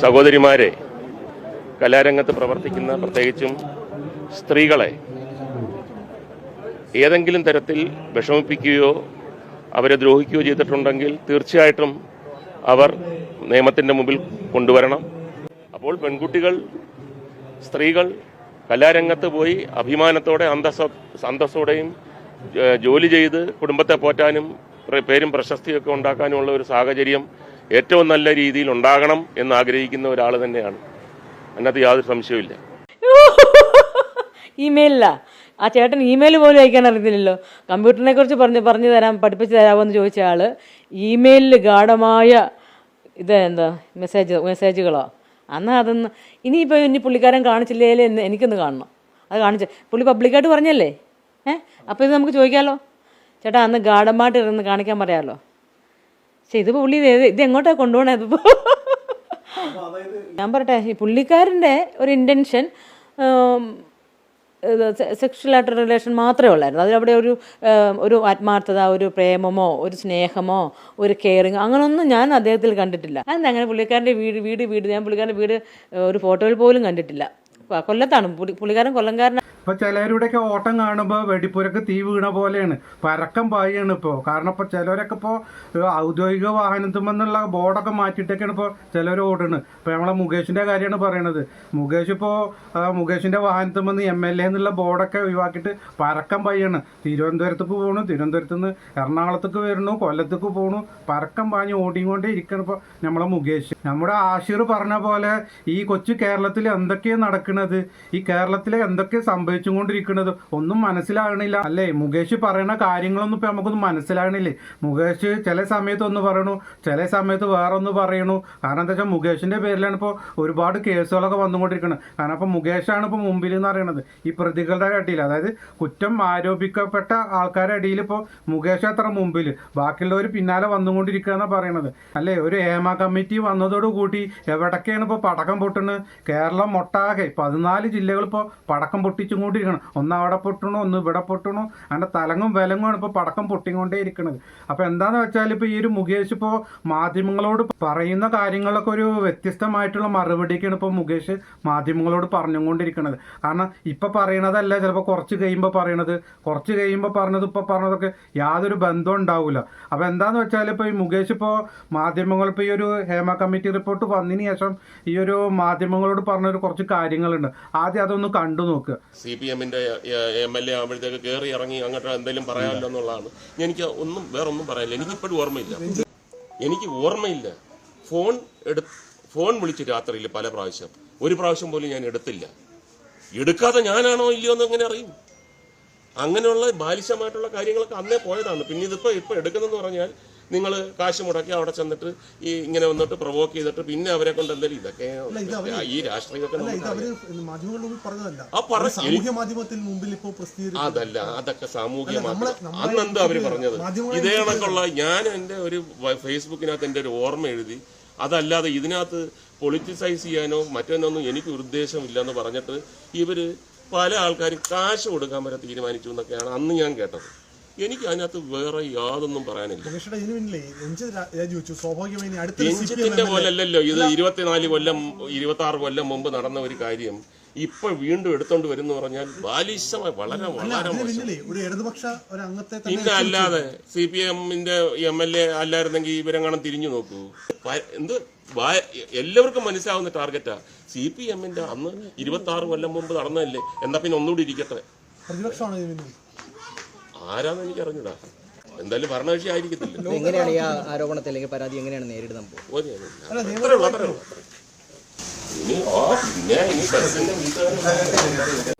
സഹോദരിമാരെ കലാരംഗത്ത് പ്രവർത്തിക്കുന്ന പ്രത്യേകിച്ചും സ്ത്രീകളെ ഏതെങ്കിലും തരത്തിൽ വിഷമിപ്പിക്കുകയോ അവരെ ദ്രോഹിക്കുകയോ ചെയ്തിട്ടുണ്ടെങ്കിൽ തീർച്ചയായിട്ടും അവർ നിയമത്തിന്റെ മുമ്പിൽ കൊണ്ടുവരണം. അപ്പോൾ പെൺകുട്ടികൾ സ്ത്രീകൾ കലാരംഗത്ത് പോയി അഭിമാനത്തോടെ അന്തസ്സ അന്തസ്സോടെയും ജോലി ചെയ്ത് കുടുംബത്തെ പോറ്റാനും പേരും പ്രശസ്തിയൊക്കെ ഉണ്ടാക്കാനുമുള്ള ഒരു സാഹചര്യം ഏറ്റവും നല്ല രീതിയിൽ ഉണ്ടാകണം എന്ന് ആഗ്രഹിക്കുന്ന ഒരാൾ തന്നെയാണ്. അതിനകത്ത് യാതൊരു സംശയവുമില്ല ഇമെയിലാ ആ ചേട്ടൻ ഇമെയിൽ പോലും അയക്കാൻ അറിയത്തില്ലല്ലോ. കമ്പ്യൂട്ടറിനെ കുറിച്ച് പറഞ്ഞ് പറഞ്ഞു തരാം പഠിപ്പിച്ച് തരാമോ എന്ന് ചോദിച്ച ആൾ ഇമെയിലിൽ ഗാഢമായ ഇത് എന്താ മെസ്സേജ് മെസ്സേജുകളോ? അന്ന് അതൊന്ന് ഇനിയിപ്പോൾ ഇനി പുള്ളിക്കാരൻ കാണിച്ചില്ലേ എന്ന് എനിക്കൊന്ന് കാണണം. അത് കാണിച്ച് പുള്ളി പബ്ലിക്കായിട്ട് പറഞ്ഞല്ലേ? ഏഹ് അപ്പോൾ ഇത് നമുക്ക് ചോദിക്കാമല്ലോ ചേട്ടാ അന്ന് ഗാഠമായിട്ട് ഇരുന്ന് കാണിക്കാൻ പറയാമല്ലോ പക്ഷെ ഇത് പുള്ളി ഇത് ഇത് എങ്ങോട്ടാണ് കൊണ്ടുപോകണേ ഇതിപ്പോൾ ഞാൻ പറട്ടെ ഈ പുള്ളിക്കാരന്റെ ഒരു ഇന്റൻഷൻ സെക്ഷൽ ആയിട്ട് റിലേഷൻ മാത്രമേ ഉള്ളായിരുന്നു. അതിലവിടെ ഒരു ഒരു ആത്മാർത്ഥത ഒരു പ്രേമമോ ഒരു സ്നേഹമോ ഒരു കെയറിങ് അങ്ങനൊന്നും ഞാൻ അദ്ദേഹത്തിൽ കണ്ടിട്ടില്ല. അതെന്താ അങ്ങനെ പുള്ളിക്കാരന്റെ വീട് വീട് വീട് ഞാൻ പുള്ളിക്കാരന്റെ വീട് ഒരു ഫോട്ടോയിൽ പോലും കണ്ടിട്ടില്ല. കൊല്ലത്താണ്. പുള്ളി പുള്ളിക്കാരൻ കൊല്ലംകാരനാണ് ഇപ്പൊ ചിലരുടെയൊക്കെ ഓട്ടം കാണുമ്പോൾ വെടിപ്പുരക്ക് തീ വീണ പോലെയാണ്. പരക്കം പായാണ് ഇപ്പോൾ കാരണം ഇപ്പോൾ ചിലരൊക്കെ ഇപ്പോൾ ഔദ്യോഗിക വാഹനത്തുമെന്നുള്ള ബോർഡൊക്കെ മാറ്റിയിട്ടൊക്കെയാണ് ഇപ്പോൾ ചിലർ ഓടുന്നത്. ഇപ്പോൾ നമ്മളെ മുകേഷിന്റെ കാര്യമാണ് പറയണത്. മുകേഷ് ഇപ്പോൾ മുകേഷിന്റെ വാഹനത്തുമെന്ന് എം എൽ എ എന്നുള്ള ബോർഡൊക്കെ ഒഴിവാക്കിയിട്ട് പരക്കം പായാണ് തിരുവനന്തപുരത്തേക്ക് പോകണു തിരുവനന്തപുരത്ത് നിന്ന് എറണാകുളത്തേക്ക് വരുന്നു കൊല്ലത്തേക്ക് പോകണു പരക്കം പാഞ്ഞ് ഓടിക്കൊണ്ടേ ഇരിക്കണം ഇപ്പോൾ നമ്മളെ മുകേഷ്. നമ്മുടെ ആഷിർ പറഞ്ഞ പോലെ ഈ കൊച്ചു കേരളത്തിൽ എന്തൊക്കെയാണ് നടക്കുന്നത് ഈ കേരളത്തിലെ എന്തൊക്കെ സംഭവിച്ചുകൊണ്ടിരിക്കുന്നത്. ഒന്നും മനസ്സിലാകണില്ല. അല്ലേ? മുകേഷ് പറയുന്ന കാര്യങ്ങളൊന്നും ഇപ്പൊ നമുക്കൊന്നും മനസ്സിലാകണില്ലേ? മുകേഷ് ചില സമയത്ത് ഒന്ന് പറയണു ചില സമയത്ത് വേറെ ഒന്ന് പറയണു. കാരണം എന്താ വെച്ചാൽ മുകേഷിന്റെ പേരിലാണ് ഇപ്പോൾ ഒരുപാട് കേസുകളൊക്കെ വന്നുകൊണ്ടിരിക്കുന്നത് കാരണം ഇപ്പൊ മുകേഷാണ് ഇപ്പോൾ മുമ്പിൽ എന്ന് പറയുന്നത് ഈ പ്രതികളുടെ അടിയിൽ അതായത് കുറ്റം ആരോപിക്കപ്പെട്ട ആൾക്കാരുടെ അടിയിൽ ഇപ്പോൾ മുകേഷ് അത്ര മുമ്പിൽ ബാക്കിയുള്ളവർ പിന്നാലെ വന്നുകൊണ്ടിരിക്കുക എന്നാണ് പറയണത്. അല്ലേ? ഒരു ഏമ കമ്മിറ്റി വന്നതോടുകൂടി എവിടൊക്കെയാണ് ഇപ്പോൾ പടക്കം പൊട്ടുന്നത് കേരളം ഒട്ടാകെ പതിനാല് ജില്ലകൾ ഇപ്പോൾ പടക്കം പൊട്ടിച്ചും കൊണ്ടിരിക്കണം ഒന്ന് അവിടെ പൊട്ടണോ ഒന്ന് ഇവിടെ പൊട്ടണോ? അങ്ങനെ തലങ്ങും വിലങ്ങുമാണ് ഇപ്പോൾ പടക്കം പൊട്ടിക്കൊണ്ടേ ഇരിക്കുന്നത് അപ്പോൾ എന്താന്ന് വെച്ചാൽ ഇപ്പോൾ ഈ ഒരു മുകേഷ് ഇപ്പോൾ മാധ്യമങ്ങളോട് പറയുന്ന കാര്യങ്ങളൊക്കെ ഒരു വ്യത്യസ്തമായിട്ടുള്ള മറുപടിയൊക്കെയാണ് ഇപ്പോൾ മുകേഷ് മാധ്യമങ്ങളോട് പറഞ്ഞുകൊണ്ടിരിക്കുന്നത് കാരണം ഇപ്പം പറയണതല്ല ചിലപ്പോൾ കുറച്ച് കഴിയുമ്പോൾ പറയണത്. കുറച്ച് കഴിയുമ്പോൾ പറഞ്ഞത് ഇപ്പോൾ പറഞ്ഞതൊക്കെ യാതൊരു ബന്ധവും ഉണ്ടാവില്ല അപ്പോൾ എന്താന്ന് വെച്ചാൽ ഇപ്പോൾ ഈ മുകേഷ് ഇപ്പോൾ മാധ്യമങ്ങൾ ഇപ്പോൾ ഈ ഒരു ഹേമ കമ്മിറ്റി റിപ്പോർട്ട് വന്നതിന് ശേഷം ഈ ഒരു മാധ്യമങ്ങളോട് പറഞ്ഞൊരു കുറച്ച് കാര്യങ്ങളുണ്ട്. ആദ്യം അതൊന്ന് കണ്ടു നോക്കുക. സി പി എമ്മിന്റെ എം എൽ എ ആകുമ്പോഴത്തേക്ക് കയറി ഇറങ്ങി അങ്ങോട്ട് എന്തെങ്കിലും പറയാമല്ലോ എന്നുള്ളതാണ്. എനിക്ക് ഒന്നും വേറൊന്നും പറയാനില്ല. എനിക്കിപ്പോഴും ഓർമ്മയില്ല. എനിക്ക് ഓർമ്മയില്ല. ഫോൺ എടു ഫോൺ വിളിച്ചു രാത്രിയിൽ പല പ്രാവശ്യം. ഒരു പ്രാവശ്യം പോലും ഞാൻ എടുത്തില്ല. എടുക്കാതെ ഞാനാണോ ഇല്ലയോ എന്ന് എങ്ങനെ അറിയും? അങ്ങനെയുള്ള ബാലിശമായിട്ടുള്ള കാര്യങ്ങളൊക്കെ അന്നേ പോയതാണ്. പിന്നെ ഇതിപ്പോ ഇപ്പൊ എടുക്കുന്നതെന്ന് പറഞ്ഞാൽ നിങ്ങൾ കാശ് മുടക്കി അവിടെ ചെന്നിട്ട് ഈ ഇങ്ങനെ വന്നിട്ട് പ്രൊവോക്ക് ചെയ്തിട്ട് പിന്നെ അവരെ കൊണ്ട് എന്തെങ്കിലും ഇതൊക്കെ ഈ രാഷ്ട്രീയമൊക്കെ അതല്ല അതൊക്കെ സാമൂഹ്യ അന്ന് എന്താ അവർ പറഞ്ഞത്? ഇതേ കണക്കുള്ള ഞാൻ എന്റെ ഒരു ഫേസ്ബുക്കിനകത്ത് എന്റെ ഒരു ഓർമ്മ എഴുതി. അതല്ലാതെ ഇതിനകത്ത് പൊളിറ്റിസൈസ് ചെയ്യാനോ മറ്റൊന്നൊന്നും എനിക്ക് ഉദ്ദേശമില്ല എന്ന് പറഞ്ഞിട്ട് ഇവർ പല ആൾക്കാരും കാശ് കൊടുക്കാൻ വരെ തീരുമാനിച്ചു എന്നൊക്കെയാണ് അന്ന് ഞാൻ കേട്ടത്. എനിക്ക് അതിനകത്ത് വേറെ യാതൊന്നും പറയാനില്ല. എഞ്ചിന്റെ പോലെ അല്ലല്ലോ രഞ്ജിത്തിന്റെ പോലല്ലല്ലോ ഇത് ഇരുപത്തിനാല് കൊല്ലം ഇരുപത്തി ആറ് കൊല്ലം മുമ്പ് നടന്ന ഒരു കാര്യം. ഇപ്പൊ വീണ്ടും എടുത്തോണ്ട് വരും പറഞ്ഞാൽ ബാലിശമായി വളരെ വളരെ പിന്നെ അല്ലാതെ സി പി എമ്മിന്റെ എം എൽ എ അല്ലായിരുന്നെങ്കിൽ ഇവരെങ്ങാനും തിരിഞ്ഞു നോക്കൂ. എന്ത്? എല്ലാവർക്കും മനസ്സിലാവുന്ന ടാർഗറ്റാ. സി പി എമ്മിന്റെ അന്ന് ഇരുപത്തി ആറ് കൊല്ലം മുമ്പ് നടന്നതല്ലേ എന്നാ പിന്നെ ഒന്നുകൂടി ഇരിക്കട്ടെ. പ്രതിപക്ഷമാണ് ആരാന്ന് എനിക്ക് അറിഞ്ഞൂടാ. എന്തായാലും ഭരണകക്ഷി ആയിരിക്കത്തില്ല. എങ്ങനെയാണ് ഈ ആരോപണത്തെ അല്ലെങ്കിൽ പരാതി എങ്ങനെയാണ് നേരിടുന്നത് അത്രേ ഉള്ളൂ, അത്രേ ഉള്ളൂ.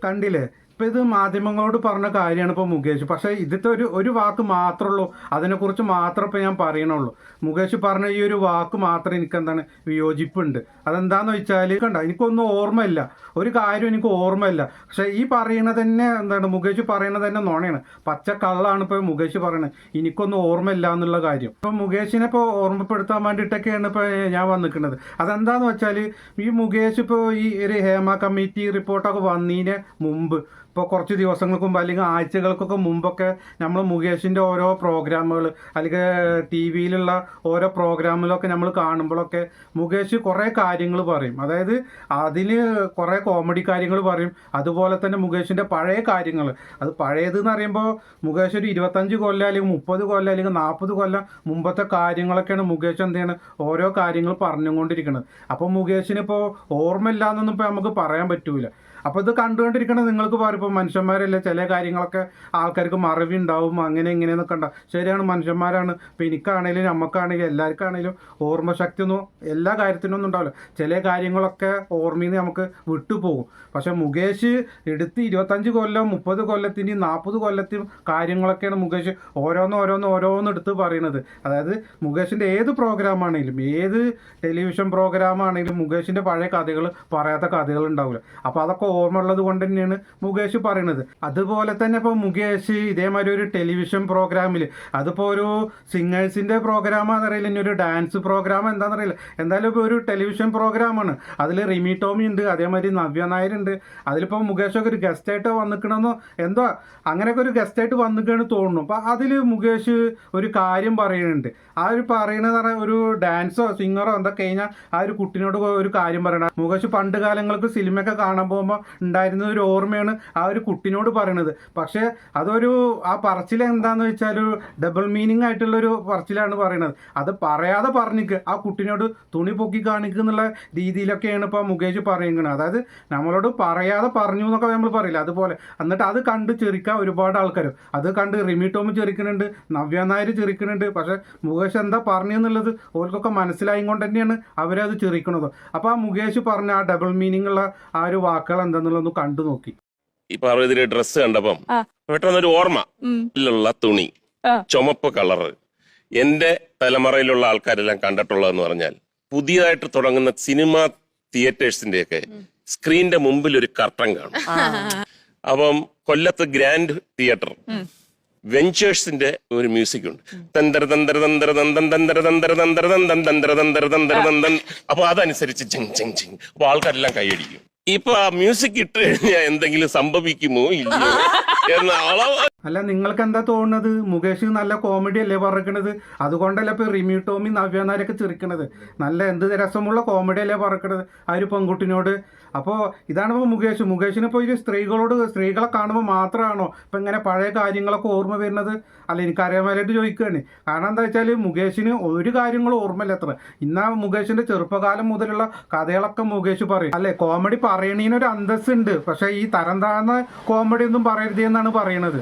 കണ്ടില്ലേ? ഇപ്പൊ ഇത് മാധ്യമങ്ങളോട് പറഞ്ഞ കാര്യമാണ് ഇപ്പൊ മുകേഷ്. പക്ഷെ ഇതിത്തെ ഒരു ഒരു വാക്ക് മാത്രമേ ഉള്ളൂ അതിനെക്കുറിച്ച് മാത്രമേ ഇപ്പൊ ഞാൻ പറയണുള്ളൂ. മുകേഷ് പറഞ്ഞ ഈ ഒരു വാക്ക് മാത്രം എനിക്ക് എന്താണ് വിയോജിപ്പുണ്ട്. അതെന്താന്ന് വെച്ചാൽ കണ്ട എനിക്കൊന്നും ഓർമ്മയില്ല. ഒരു കാര്യം എനിക്ക് ഓർമ്മയില്ല. പക്ഷെ ഈ പറയണത് തന്നെ എന്താണ് മുകേഷ് പറയണത് തന്നെ നോണയാണ്. പച്ച കള്ളാണ് ഇപ്പൊ മുകേഷ് പറയണത്. എനിക്കൊന്നും ഓർമ്മയില്ല എന്നുള്ള കാര്യം. ഇപ്പൊ മുകേഷിനെ ഇപ്പോൾ ഓർമ്മപ്പെടുത്താൻ വേണ്ടിയിട്ടൊക്കെയാണ് ഇപ്പൊ ഞാൻ വന്നിരിക്കുന്നത്. അതെന്താന്ന് വെച്ചാൽ ഈ മുകേഷ് ഇപ്പോൾ ഈ ഒരു ഹേമ കമ്മിറ്റി റിപ്പോർട്ടൊക്കെ വന്നതിന് മുമ്പ് ഇപ്പോൾ കുറച്ച് ദിവസങ്ങൾക്ക് മുമ്പ് അല്ലെങ്കിൽ ആഴ്ചകൾക്കൊക്കെ മുമ്പൊക്കെ നമ്മൾ മുകേഷിന്റെ ഓരോ പ്രോഗ്രാമുകൾ അല്ലെങ്കിൽ ടി വിയിലുള്ള ഓരോ പ്രോഗ്രാമിലൊക്കെ നമ്മൾ കാണുമ്പോഴൊക്കെ മുകേഷ് കുറേ കാര്യങ്ങൾ പറയും. അതായത് അതിന് കുറേ കോമഡി കാര്യങ്ങൾ പറയും. അതുപോലെ തന്നെ മുകേഷിന്റെ പഴയ കാര്യങ്ങൾ. അത് പഴയത് എന്ന് പറയുമ്പോൾ മുകേഷ് ഒരു ഇരുപത്തഞ്ച് കൊല്ലം അല്ലെങ്കിൽ മുപ്പത് കൊല്ലം അല്ലെങ്കിൽ നാൽപ്പത് കൊല്ലം മുമ്പത്തെ കാര്യങ്ങളൊക്കെയാണ് മുകേഷ് എന്ത് ചെയ്യണത്? ഓരോ കാര്യങ്ങൾ പറഞ്ഞുകൊണ്ടിരിക്കുന്നത് അപ്പോൾ മുകേഷിന് ഇപ്പോൾ ഓർമ്മയില്ല എന്നൊന്നും ഇപ്പോൾ നമുക്ക് പറയാൻ പറ്റൂല. അപ്പോൾ ഇത് കണ്ടുകൊണ്ടിരിക്കണം നിങ്ങൾക്ക് പറയും ഇപ്പോൾ മനുഷ്യന്മാരല്ലേ ചില കാര്യങ്ങളൊക്കെ ആൾക്കാർക്ക് മറവിണ്ടാവും അങ്ങനെ ഇങ്ങനെയെന്നൊക്കെ ഉണ്ടാവും. ശരിയാണ് മനുഷ്യന്മാരാണ്. ഇപ്പോൾ എനിക്കാണേലും നമുക്കാണെങ്കിലും എല്ലാവർക്കാണേലും ഓർമ്മശക്തി ഒന്നും എല്ലാ കാര്യത്തിനും ഒന്നും ഉണ്ടാവില്ല. ചില കാര്യങ്ങളൊക്കെ ഓർമ്മയിൽ നിന്ന് നമുക്ക് വിട്ടുപോകും. പക്ഷേ മുകേഷ് എടുത്ത് ഇരുപത്തഞ്ച് കൊല്ലം മുപ്പത് കൊല്ലത്തിന്റെയും നാൽപ്പത് കൊല്ലത്തെയും കാര്യങ്ങളൊക്കെയാണ് മുകേഷ് ഓരോന്ന് ഓരോന്ന് ഓരോന്ന് എടുത്ത് പറയുന്നത് അതായത് മുകേഷിന്റെ ഏത് പ്രോഗ്രാമാണെങ്കിലും ഏത് ടെലിവിഷൻ പ്രോഗ്രാമാണെങ്കിലും മുകേഷിന്റെ പഴയ കഥകൾ പറയാത്ത കഥകൾ ഉണ്ടാവില്ല അപ്പോൾ അതൊക്കെ ഓർമ്മ ഉള്ളത് കൊണ്ട് തന്നെയാണ് മുകേഷ് പറയുന്നത് അതുപോലെ തന്നെ ഇപ്പോൾ മുകേഷ് ഇതേമാതിരി ഒരു ടെലിവിഷൻ പ്രോഗ്രാമിൽ അതിപ്പോൾ ഒരു സിംഗേഴ്സിന്റെ പ്രോഗ്രാമാണെന്ന് അറിയില്ല ഇനി ഒരു ഡാൻസ് പ്രോഗ്രാം എന്താണെന്ന് അറിയില്ല എന്തായാലും ഇപ്പോൾ ഒരു ടെലിവിഷൻ പ്രോഗ്രാമാണ്. അതിൽ റിമി ടോമി ഉണ്ട് അതേമാതിരി നവ്യ നായർ ഉണ്ട്. അതിലിപ്പോൾ മുകേഷൊക്കെ ഒരു ഗസ്റ്റായിട്ട് വന്നിക്കണമെന്നോ എന്തോ അങ്ങനെയൊക്കെ ഒരു ഗസ്റ്റായിട്ട് വന്നിക്കണമെന്ന് തോന്നുന്നു. അപ്പോൾ അതിൽ മുകേഷ് ഒരു കാര്യം പറയുന്നുണ്ട്. ആ ഒരു പറയണത് ഒരു ഡാൻസോ സിംഗറോ എന്തൊക്കെ കഴിഞ്ഞാൽ ആ ഒരു കുട്ടിനോട് ഒരു കാര്യം പറയണം. മുകേഷ് പണ്ട് കാലങ്ങൾക്ക് സിനിമയൊക്കെ കാണാൻ പോകുമ്പോൾ ഉണ്ടായിരുന്ന ഒരു ഓർമ്മയാണ് ആ ഒരു കുട്ടിനോട് പറയണത്. പക്ഷേ അതൊരു ആ പറച്ചിൽ എന്താണെന്ന് വെച്ചാൽ ഒരു ഡബിൾ മീനിങ് ആയിട്ടുള്ളൊരു പറച്ചിലാണ് പറയണത്. അത് പറയാതെ പറഞ്ഞിക്ക് ആ കുട്ടിനോട് തുണി പൊക്കി കാണിക്കുക എന്നുള്ള രീതിയിലൊക്കെയാണ് ഇപ്പോൾ മുകേഷ് പറയുന്നത്. അതായത് നമ്മളോട് പറയാതെ പറഞ്ഞു എന്നൊക്കെ നമ്മൾ പറയില്ല? അതുപോലെ. എന്നിട്ട് അത് കണ്ട് ചെറിക്കാൻ ഒരുപാട് ആൾക്കാർ അത് കണ്ട് റിമി ടോം ചെറിക്കുന്നുണ്ട് നവ്യ നായർ ചെറിക്കുന്നുണ്ട്. പക്ഷേ മുകേഷ് എന്താ പറഞ്ഞു എന്നുള്ളത് ഓർക്കൊക്കെ മനസ്സിലായും കൊണ്ട് തന്നെയാണ് അവരത് ചെറിക്കുന്നത് അപ്പോൾ ആ മുകേഷ് പറഞ്ഞ ആ ഡബിൾ മീനിങ് ഉള്ള ആ ഒരു വാക്കുകൾ എന്താണെന്നുള്ളതൊന്ന് കണ്ടു നോക്കി. ഈ പാർവതിയുടെ ഡ്രസ് കണ്ടപ്പം പെട്ടെന്ന് പെട്ടെന്നൊരു ഓർമ്മ. തുണി. ചുമപ്പ് കളറ് എന്റെ തലമുറയിലുള്ള ആൾക്കാരെല്ലാം കണ്ടിട്ടുള്ളതെന്ന് പറഞ്ഞാൽ പുതിയതായിട്ട് തുടങ്ങുന്ന സിനിമ തിയേറ്റേഴ്സിന്റെ ഒക്കെ സ്ക്രീനിന്റെ മുമ്പിൽ ഒരു കർട്ടൻ കാണും അപ്പം കൊല്ലത്ത് ഗ്രാൻഡ് തിയേറ്റർ വെഞ്ചേഴ്സിന്റെ ഒരു മ്യൂസിക് ഉണ്ട്. തന്തര തന്തര തന്തര തന്തൻ തന്തര തന്തര തന്തര തന്തൻ തന്തര തന്തര തന്തര തന്തൻ. അപ്പൊ അതനുസരിച്ച് ചിങ് ചിങ് ചിങ്. അപ്പൊ ആൾക്കാരെല്ലാം കൈയടിക്കും. ഇപ്പൊ ആ മ്യൂസിക് ഇട്ട് കഴിഞ്ഞാൽ എന്തെങ്കിലും സംഭവിക്കുമോ ഇല്ലയോ? അല്ല നിങ്ങൾക്ക് എന്താ തോന്നുന്നത്? മുകേഷ് നല്ല കോമഡി അല്ലേ പറക്കണത് അതുകൊണ്ടല്ലേ ഇപ്പൊ റിമി ടോമി നവ്യനാരൊക്കെ ചിരിക്കണത്. നല്ല എന്ത് രസമുള്ള കോമഡി അല്ലേ പറക്കണത് ആ ഒരു പെൺകുട്ടിനോട്. അപ്പോൾ ഇതാണ് ഇപ്പോൾ മുകേഷ്. മുകേഷിന് ഇപ്പോൾ ഒരു സ്ത്രീകളോട് സ്ത്രീകളെ കാണുമ്പോൾ മാത്രമാണോ ഇപ്പം ഇങ്ങനെ പഴയ കാര്യങ്ങളൊക്കെ ഓർമ്മ വരുന്നത്? അല്ല എനിക്ക് വേണ്ടിയിട്ട് ചോദിക്കുകയാണ് കാരണം എന്താ വെച്ചാൽ മുകേഷിന് ഒരു കാര്യങ്ങളും ഓർമ്മയില്ല അത്ര. ഇന്നാ മുകേഷിന്റെ ചെറുപ്പകാലം മുതലുള്ള കഥകളൊക്കെ മുകേഷ് പറയും. അല്ലെ കോമഡി പറയണീനൊരു അന്തസ്സുണ്ട്. പക്ഷേ ഈ തരം താഴ്ന്ന കോമഡി ഒന്നും പറയരുത് എന്നാണ് പറയണത്.